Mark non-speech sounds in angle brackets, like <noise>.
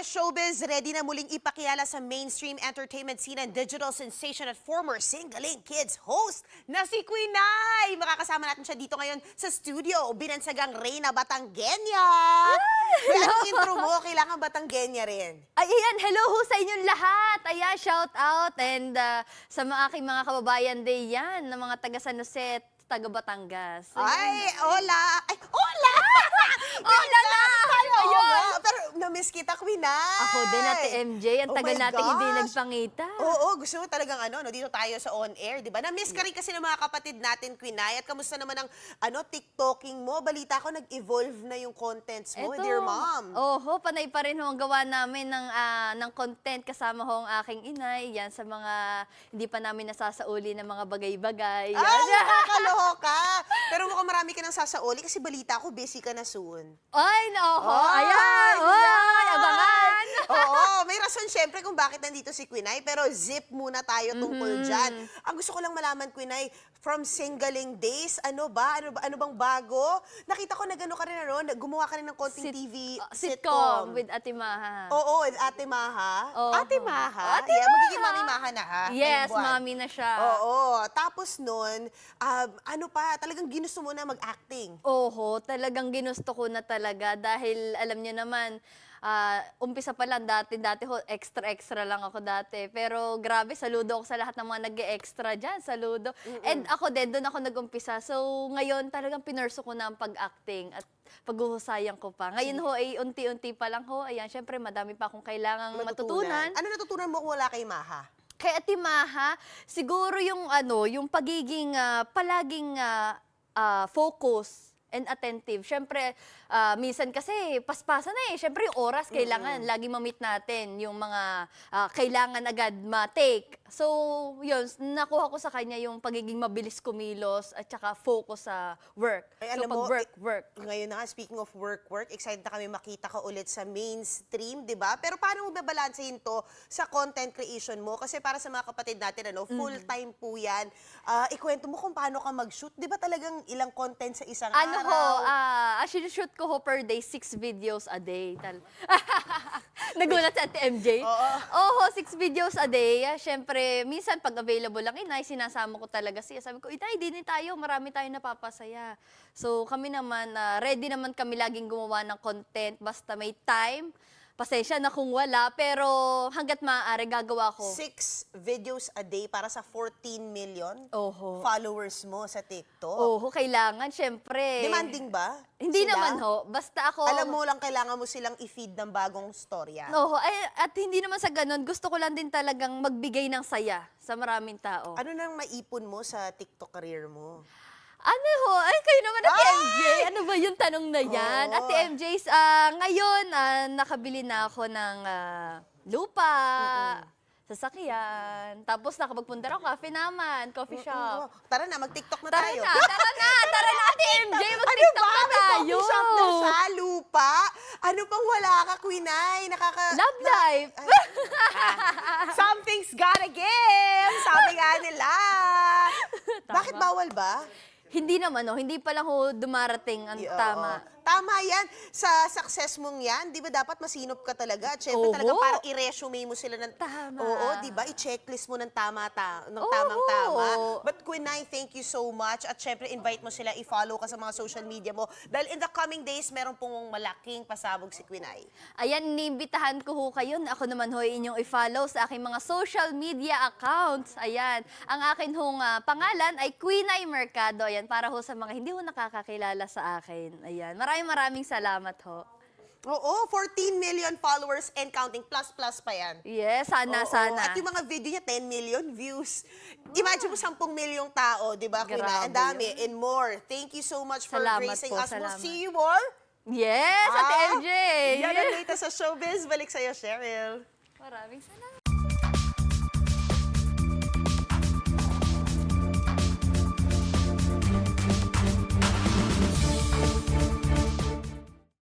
Marites Showbiz, ready na muling ipakilala sa mainstream entertainment scene and digital sensation at former Singaling Kids host na si Queen Ay. Makakasama natin siya dito ngayon sa studio, binansagang Reyna Batanggenya. Well, anong intro mo? Kailangan Batanggenya rin. Ay, ayan, hello ho sa inyong lahat. Ayan, shout out. And uh, sa mga aking mga kababayan day yan, na mga taga San Jose, taga Batangas. Ay, hola! Ay, hola! Hola na! Tayo, Ayun. oo, Pero na-miss kita, Queen Ay. Ako din, Ate MJ. Ang Oh tagal natin hindi nagpangita. Oo, gusto mo talagang ano, no, dito tayo sa on-air, di ba? Na-miss ka rin kasi ng mga kapatid natin, Queen Ay. At kamusta naman ang ano, TikToking mo? Balita ko, nag-evolve na yung contents mo, Eto. dear mom. Oho, panay pa rin ho ang gawa namin ng, ah, ng content kasama ho ang aking inay. Yan sa mga hindi pa namin nasasauli ng mga bagay-bagay. Yan. Ay, <laughs> nakakaloka! Pero mukhang marami ka nang sasauli kasi balita ko, busy ka na soon. Ay, naoho. Ay, Ayan. Yan. abangan. Oo, may rason syempre kung bakit nandito si Queen Ay, pero zip muna tayo tungkol Mm-hmm. dyan. Ang gusto ko lang malaman, Queen Ay, from singling days, ano ba? Ano ba? Ano bang bago? Nakita ko na gano'n ka rin, ano? na- Gumawa ka rin ng konting Sit- TV uh, sitcom. with Ate Maha. Oo, with Ate Maha. Oo. Ate Maha? Ate yeah, magiging Maha. Mami Maha na ha? Yes, mami na siya. Oo. Tapos nun, um, ano pa, talagang ginusto mo na mag-acting. Oho, talagang ginusto ko na talaga dahil alam niyo naman, ah, umpisa pa lang dati, dati ho, extra-extra lang ako dati. Pero grabe, saludo ako sa lahat ng mga nag extra dyan, saludo. And ako din, doon ako nag-umpisa. So ngayon talagang pinurso ko na ang pag-acting at paghuhusayan ko pa. Ngayon ho, ay unti-unti pa lang ho. Ayan, syempre madami pa akong kailangang matutunan. Ano natutunan mo kung wala kay Maha? Kay Ate Maha, siguro yung ano, yung pagiging ah, palaging ah, ah, focus and attentive. Siyempre, ah, minsan kasi paspasan na eh. Siyempre yung oras kailangan lagi ma-meet natin yung mga ah, kailangan agad ma-take. So, yun, nakuha ko sa kanya yung pagiging mabilis kumilos at saka focus sa work. Ay, so, pag mo, work, eh, work. Ngayon na nga, speaking of work, work, excited na kami makita ka ulit sa mainstream, di ba? Pero paano mo babalansehin to sa content creation mo? Kasi para sa mga kapatid natin, ano, Mm. full-time po yan. Ah, ikwento mo kung paano ka mag-shoot. Di ba talagang ilang content sa isang Ano ho, ah, uh, shoot ko ho per day, six videos a day. Tal- <laughs> Nagulat si Ate MJ. Oo. Oho, six videos a day. Ah, Siyempre, minsan pag available lang, inay, sinasama ko talaga siya. Sabi ko, inay, din tayo, marami tayong napapasaya. So kami naman, ah, ready naman kami laging gumawa ng content, basta may time. Pasensya na kung wala, pero hanggat maaari gagawa ko. Six videos a day para sa 14 million Oho. followers mo sa TikTok. Oho, kailangan, syempre. Demanding ba? Hindi sila? naman ho. Basta ako... Alam mo lang kailangan mo silang i-feed ng bagong storya. Oo, ay, at hindi naman sa ganun, gusto ko lang din talagang magbigay ng saya sa maraming tao. Ano nang maipon mo sa TikTok career mo? Ano ho? Ay, kayo naman, Ate Ay! MJ. Ano ba yung tanong na yan? Oo. Ate MJ, ah, ngayon, ah, nakabili na ako ng ah, lupa, sasakyan. Tapos nakapagpunta ako, cafe naman, coffee shop. Oo. Tara na, mag-TikTok na Tara tayo. na, tara na, tara na, Ate MJ, ano mag-tiktok ba? na May tayo. coffee shop na siya, lupa. Ano pang wala ka, Quinay? Nakaka... Love life. <laughs> Something's gotta give! Sabi nga nila. <laughs> Bakit bawal ba? Hindi naman, no? hindi pa lang ho dumarating ang Oo. tama. Tama yan. Sa success mong yan, di ba dapat masinop ka talaga? At syempre Oo. talaga parang i-resume mo sila ng... Tama. Oo, di ba? I-checklist mo ng tama, ta ng Oo. tamang-tama. But Quinay, thank you so much. At syempre, invite mo sila, i-follow ka sa mga social media mo. Dahil in the coming days, meron pong malaking pasabog si Quinay. Ayan, inimbitahan ko ho kayo na ako naman ho ay inyong i-follow sa aking mga social media accounts. Ayan, ang akin hong ah, pangalan ay Queen Mercado. Ayan, para ho sa mga hindi ho nakakakilala sa akin. Ayan, maraming maraming salamat ho. Oo, 14 million followers and counting. Plus, plus pa yan. Yes, sana, Oo, sana. At yung mga video niya, 10 million views. Imagine mo 10 milyong tao, di ba? Ang Grabe dami and more. Thank you so much for Salamat gracing po, us. We'll salamat. see you more. Yes, Ate Ah, MJ! Yan ang latest sa showbiz. Balik sa'yo, Cheryl. Maraming salamat.